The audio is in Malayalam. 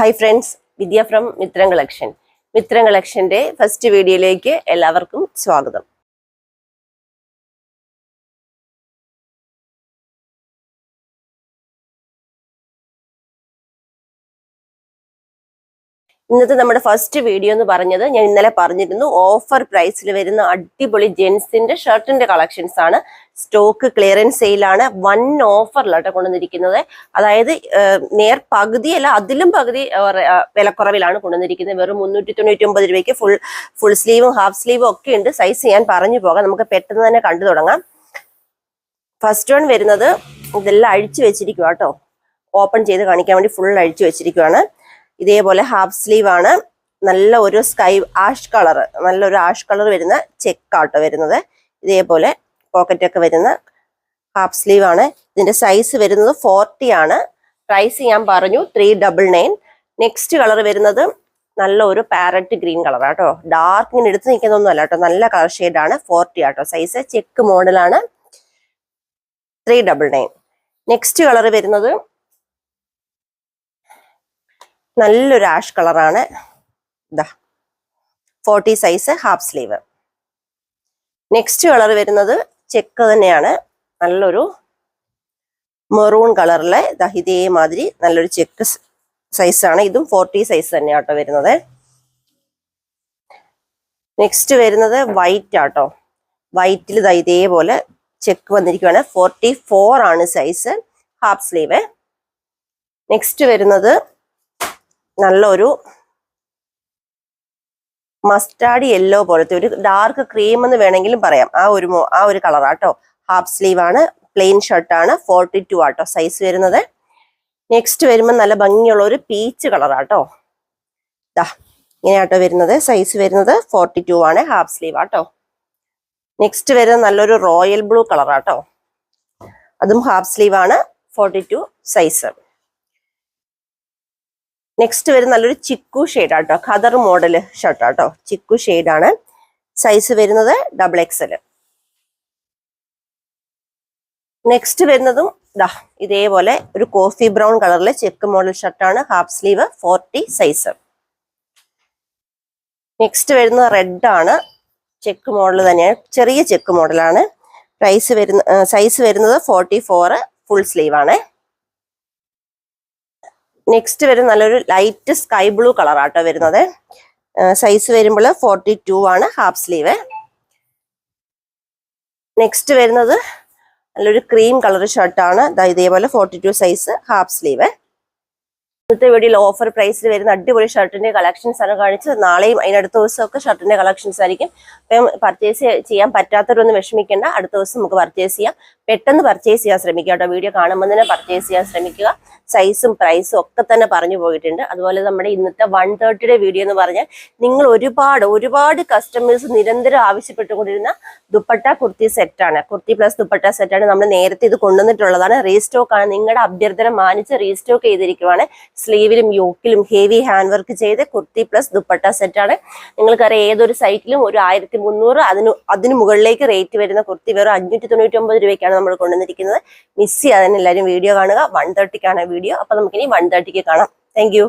Hi friends Vidya from Mithram collection Mithram കളക്ഷന്റെ first വീഡിയോയിലേക്ക് എല്ലാവർക്കും സ്വാഗതം. ഇന്നത്തെ നമ്മുടെ ഫസ്റ്റ് വീഡിയോ എന്ന് പറഞ്ഞത് ഞാൻ ഇന്നലെ പറഞ്ഞിരുന്നു ഓഫർ പ്രൈസിൽ വരുന്ന അടിപൊളി ജെൻസിന്റെ ഷർട്ടിന്റെ കളക്ഷൻസ് ആണ്. സ്റ്റോക്ക് ക്ലിയറൻസ് സെയിലാണ് വൺ ഓഫറിലാട്ടോ കൊണ്ടുവന്നിരിക്കുന്നത്. അതായത് നേർ പകുതിയല്ല അതിലും പകുതി വിലക്കുറവിലാണ് കൊണ്ടുവന്നിരിക്കുന്നത്. വെറും മുന്നൂറ്റി തൊണ്ണൂറ്റി ഒമ്പത് രൂപയ്ക്ക് ഫുൾ ഫുൾ സ്ലീവും ഹാഫ് സ്ലീവും ഒക്കെ ഉണ്ട്. സൈസ് ഞാൻ പറഞ്ഞു പോകാം. നമുക്ക് പെട്ടെന്ന് തന്നെ കണ്ടു തുടങ്ങാം. ഫസ്റ്റ് വൺ വരുന്നത് ഇതെല്ലാം അഴിച്ചു വെച്ചിരിക്കുക കേട്ടോ. ഓപ്പൺ ചെയ്ത് കാണിക്കാൻ വേണ്ടി ഫുൾ അഴിച്ചു വെച്ചിരിക്കുവാണ്. ഇതേപോലെ ഹാഫ് സ്ലീവ് ആണ്. നല്ല ഒരു സ്കൈ ആഷ് കളർ നല്ലൊരു ആഷ് കളർ വരുന്ന ചെക്കാട്ടോ വരുന്നത്. ഇതേപോലെ പോക്കറ്റ് ഒക്കെ വരുന്ന ഹാഫ് സ്ലീവ് ആണ്. ഇതിന്റെ സൈസ് വരുന്നത് ഫോർട്ടി ആണ്. പ്രൈസ് ഞാൻ പറഞ്ഞു three double nine next colour വരുന്നത് നല്ല ഒരു പാരറ്റ് ഗ്രീൻ കളർ ആട്ടോ. ഡാർക്ക് ഇങ്ങനെ എടുത്ത് നിൽക്കുന്നൊന്നും അല്ല കേട്ടോ. നല്ല കളർ ഷെയ്ഡാണ് ഫോർട്ടി ആട്ടോ. സൈസ് ചെക്ക് മോഡലാണ് three double nine next colour വരുന്നത് നല്ലൊരു ആഷ് കളറാണ്. ഇതാ forty size half sleeve. Next colour വരുന്നത് ചെക്ക് തന്നെയാണ്. നല്ലൊരു മെറൂൺ കളറിലെ ഇതാ ഇതേമാതിരി നല്ലൊരു ചെക്ക് സൈസാണ്. ഇതും ഫോർട്ടി സൈസ് തന്നെയാണ് തന്നെയാട്ടോ വരുന്നത്. നെക്സ്റ്റ് വരുന്നത് വൈറ്റ് ആട്ടോ വൈറ്റിൽ ഇതാ ഇതേപോലെ ചെക്ക് വന്നിരിക്കുകയാണ് ഫോർട്ടി ഫോർ ആണ് സൈസ് ഹാഫ് സ്ലീവ്. നെക്സ്റ്റ് വരുന്നത് നല്ലൊരു മസ്റ്റാർഡ് യെല്ലോ പോലത്തെ ഒരു ഡാർക്ക് ക്രീം എന്ന് വേണമെങ്കിലും പറയാം. ആ ഒരു ആ ഒരു കളറാട്ടോ ഹാഫ് സ്ലീവ് ആണ് പ്ലെയിൻ ഷർട്ടാണ് ഫോർട്ടി ടു ആട്ടോ സൈസ് വരുന്നത്. നെക്സ്റ്റ് വരുമ്പോൾ നല്ല ഭംഗിയുള്ള ഒരു പീച്ച് കളറാട്ടോ ദാ ഇങ്ങനെയാട്ടോ വരുന്നത്. സൈസ് വരുന്നത് ഫോർട്ടി ടു ആണ് ഹാഫ് സ്ലീവ് ആട്ടോ നെക്സ്റ്റ് വരുന്നത് നല്ലൊരു റോയൽ ബ്ലൂ കളറാട്ടോ അതും ഹാഫ് സ്ലീവ് ആണ് ഫോർട്ടി ടു സൈസ്. നെക്സ്റ്റ് വരുന്ന നല്ലൊരു ചിക്കു ഷെയ്ഡ് ആട്ടോ ഖദർ മോഡൽ ഷർട്ട് ആട്ടോ ചിക്കു ആണ് സൈസ് വരുന്നത് ഡബിൾ എക്സൽ നെക്സ്റ്റ് വരുന്നതും ദാ ഇതേപോലെ ഒരു കോഫി ബ്രൗൺ കളറിലെ check model ഷർട്ടാണ്. Half sleeve forty size next വരുന്നത് റെഡ് ആണ്. ചെക്ക് മോഡൽ തന്നെയാണ്. ചെറിയ ചെക്ക് മോഡലാണ്. പ്രൈസ് വരുന്ന സൈസ് വരുന്നത് ഫോർട്ടി ഫോർ ഫുൾ സ്ലീവ് ആണ്. നെക്സ്റ്റ് വരും നല്ലൊരു ലൈറ്റ് സ്കൈ ബ്ലൂ കളർ ആട്ടോ വരുന്നത്. സൈസ് വരുമ്പോൾ ഫോർട്ടി ടു ആണ് ഹാഫ് സ്ലീവ് നെക്സ്റ്റ് വരുന്നത് നല്ലൊരു ക്രീം കളർ ഷർട്ടാണ് ഇതേപോലെ forty two size half sleeve ഇന്നത്തെ വീഡിയോയിൽ ഓഫർ പ്രൈസിൽ വരുന്ന അടിപൊളി ഷർട്ടിന്റെ കളക്ഷൻസ് ആണ് കാണിച്ചത്. നാളെയും അതിനടുത്ത ദിവസമൊക്കെ ഷർട്ടിന്റെ കളക്ഷൻസ് ആയിരിക്കും. അപ്പം പർച്ചേസ് ചെയ്യാൻ പറ്റാത്തവരൊന്നും വിഷമിക്കേണ്ട. അടുത്ത ദിവസം നമുക്ക് പർച്ചേസ് ചെയ്യാം. പെട്ടെന്ന് പർച്ചേസ് ചെയ്യാൻ ശ്രമിക്കുക കേട്ടോ. വീഡിയോ കാണുമ്പോൾ തന്നെ പർച്ചേസ് ചെയ്യാൻ ശ്രമിക്കുക. സൈസും പ്രൈസും ഒക്കെ തന്നെ പറഞ്ഞു പോയിട്ടുണ്ട്. അതുപോലെ നമ്മുടെ ഇന്നത്തെ വൺ തേർട്ടിയുടെ വീഡിയോ എന്ന് പറഞ്ഞാൽ നിങ്ങൾ ഒരുപാട് ഒരുപാട് കസ്റ്റമേഴ്സ് നിരന്തരം ആവശ്യപ്പെട്ടുകൊണ്ടിരുന്ന ദുപ്പട്ട കുർത്തി സെറ്റാണ് കുർത്തി പ്ലസ് ദുപ്പട്ട സെറ്റാണ് നമ്മൾ നേരത്തെ ഇത് കൊണ്ടുവന്നിട്ടുള്ളതാണ്. റീസ്റ്റോക്ക് ആണ്. നിങ്ങളുടെ അഭ്യർത്ഥന മാനിച്ച് റീസ്റ്റോക്ക് ചെയ്തിരിക്കുവാണ്. സ്ലീവിലും യോക്കിലും ഹെവി ഹാൻഡ് വർക്ക് ചെയ്ത് കുർത്തി പ്ലസ് ദുപ്പട്ട സെറ്റാണ് നിങ്ങൾക്കറിയാം ഏതൊരു സൈറ്റിലും ഒരു ആയിരത്തി മുന്നൂറ് അതിന് അതിന് മുകളിലേക്ക് റേറ്റ് വരുന്ന കുർത്തി വെറും അഞ്ഞൂറ്റി തൊണ്ണൂറ്റി ഒമ്പത് രൂപയ്ക്കാണ് നമ്മൾ കൊണ്ടുവന്നിരിക്കുന്നത്. മിസ് ചെയ്യാതെ എല്ലാവരും വീഡിയോ കാണുക വൺ തേർട്ടിക്കാണ് വീഡിയോ അപ്പൊ നമുക്കിനി വൺ തേർട്ടിക്ക് കാണാം. താങ്ക്